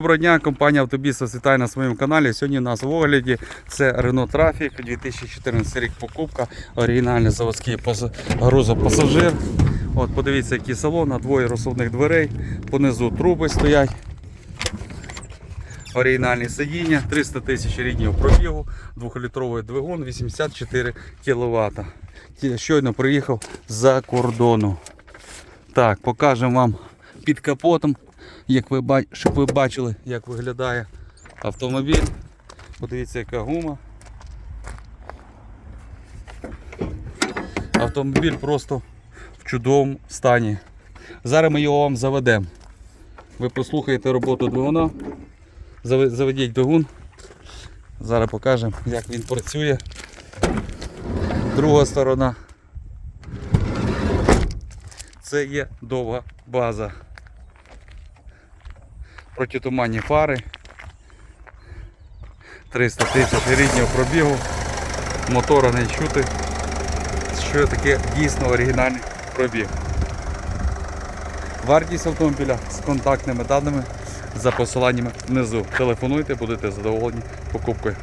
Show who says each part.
Speaker 1: Доброго дня, компанія Автобіс вас на своєму каналі. Сьогодні у нас в огляді це Renault Traffic, 2014 рік покупка, оригінальний заводський пас- грузопасажир. От, подивіться, який салон, двоє розсувних дверей, понизу труби стоять. Оригінальні сидіння, 300 тисяч ріднів пробігу, 2-літровий двигун, 84 кВт. Щойно приїхав з-за кордону. Так, покажемо вам під капотом, як ви, щоб ви бачили, як виглядає автомобіль. Подивіться, яка гума. Автомобіль просто в чудовому стані. Зараз ми його вам заведемо. Ви послухаєте роботу двигуна. Заведіть двигун. Зараз покажемо, як він працює. Друга сторона. Це є довга база. Протитуманні фари. 300 тисяч ріднього пробігу. Мотора не чути. Що таке дійсно оригінальний пробіг. Вартість автомобіля з контактними даними за посиланнями внизу. Телефонуйте, будете задоволені покупкою.